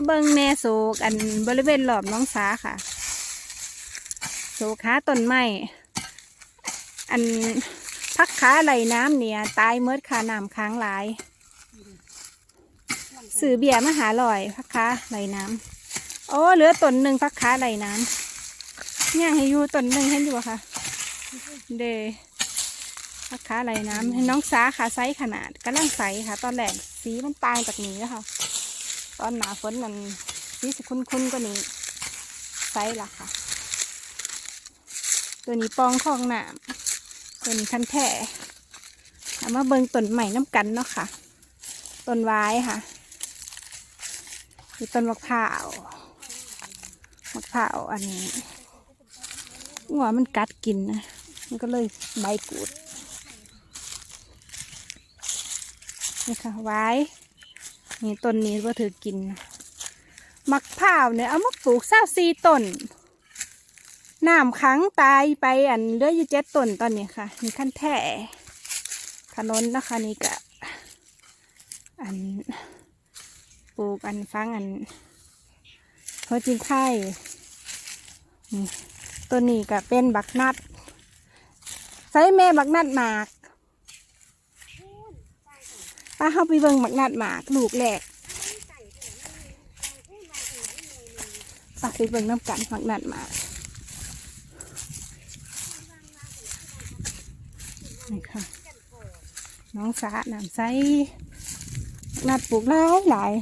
มาเบิ่งแม่โศกอันบริเวณรอบน้องสาค่ะ โศกขาต้นไม้อันพักขาไหลน้ำเนี่ย ตายเมิดขาน้ำค้างหลาย สื่อเบียร์มาหาลอยพักขาไหลน้ำโอ้เหลือต้นหนึ่งพักขาไหลน้ำย่างให้อยู่ต้นหนึ่งเห็นอยู่บ่คะเดพักขาไหลน้ำให้น้องสาขาไซส์ขนาดกำลังใสค่ะ ตอนแรกสีมันตางจากนี้นะคะ ตอนหนาฝนมันสีสิคุ้นๆกว่านี้ไซส์ละค่ะ ตัวนี้ปองคลองหนามตัวนี้คันแท่เอามาเบิงต้นใหม่น้ำกันเนาะค่ะต้นไว้ค่ะคือต้นมะพร้าวมะพร้าวอันนี้หัวมันกัดกินนะมันก็เลยใบกูดนี่ค่ะไว้ นี่ต้นนี้ว่าถือกินมะพร้าวเนี่ยเอามาปลูกเศร้าซีต้นน้ำขังตายไปอันเหลืออยู่เจ็ดต้นตอนนี้ค่ะนี่ขั้นแท่ถนนนะคะนี่ก็อันปลูกอันฟังอันหัวจิงไข่ต้นนี้ก็เป็นบักนัดใส่แม่บักนัดหมาก ป้าเข้าไปเบิ่งบักนัดหมากลูกแหลกป้าไปเบิ่งน้ำกันบักนัดหมากนี่ค่ะ น้องสาหนามไซนัดปลูกหลายหลาย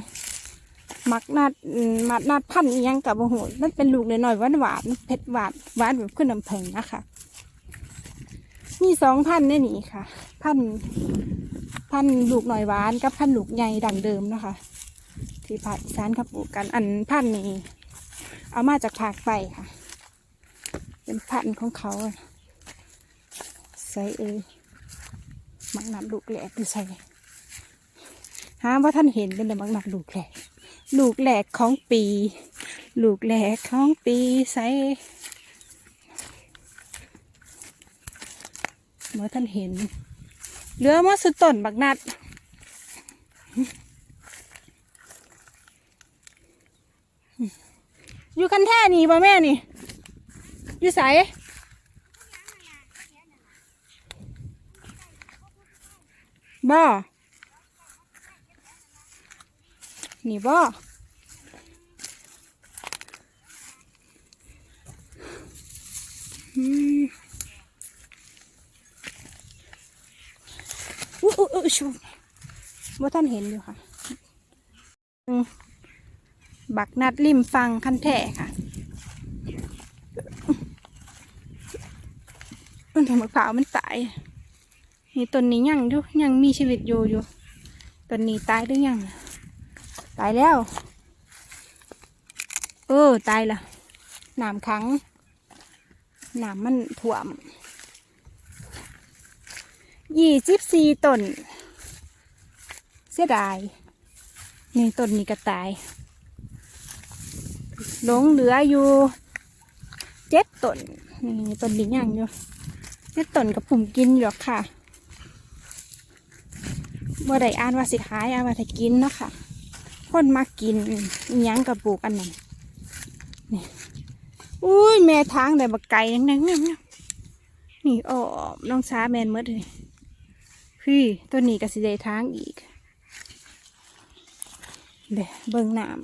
มักนัดอืมมักนัดพันยังกับโอ้โหมันเป็นลูกเลยหน่อยหวานหวานๆเผ็ดหวานหวานแบบขึ้นน้ำผึ้งนะคะมีสองพันเนี่ยนี่ค่ะ พัน พันลูกหน่อยหวานกับพันลูกใหญ่ดังเดิมนะคะ ที่ภาคอีสานเขาปลูกกันอันพันนี้ เอามาจากภาคใต้ค่ะ เป็นพันของเขาใส่เอยมักนัดลูกแหลกอยู่ใส่หาว่าท่านเห็นเป็นแต่มักนัดลูกแหลกลูกแหลกของปี ลูกแหลกของปีใส่เมื่อท่านเห็น เหลือมาสุดต้นบักนัด อยู่คันแท่นี่ป่แม่นี่ อยู่ใสบ่นี่บ่อืม อู้ชูว่าท่านเห็นอยู่ค่ะบักนัดริมฟังคันแท่ค่ะมันทำมะพร้าวมันตายนี่ต้นนี้ยังอยู่ยังมีชีวิตอยู่อยู่ต้นนี้ตายหรือยังตายแล้ว เออตายละหน้ำขังหน้ำมันถ่วมยี่สิบสี่ต้น สียดาย นี่ต้นนี้ก็ตาย หลงเหลืออยู่เจ็ดต้น นี่ต้นนี้ยังอยู่เจ็ดต้นกับผมกินอยู่ค่ะเมื่อใดอ่านว่าสิขายอ่านว่าสิกินเนาะค่ะ คนมากินยังกับปลูกอันนั้นนี่อุ้ยแม่ทางแต่บักไก่ยังนั่งนั่งนี่อ้อมน้องช้าแมนเมื่อเลยพี่ตัวนี้ก็สิได้ทางอีก เดี๋ยวเบิ่งน้ำ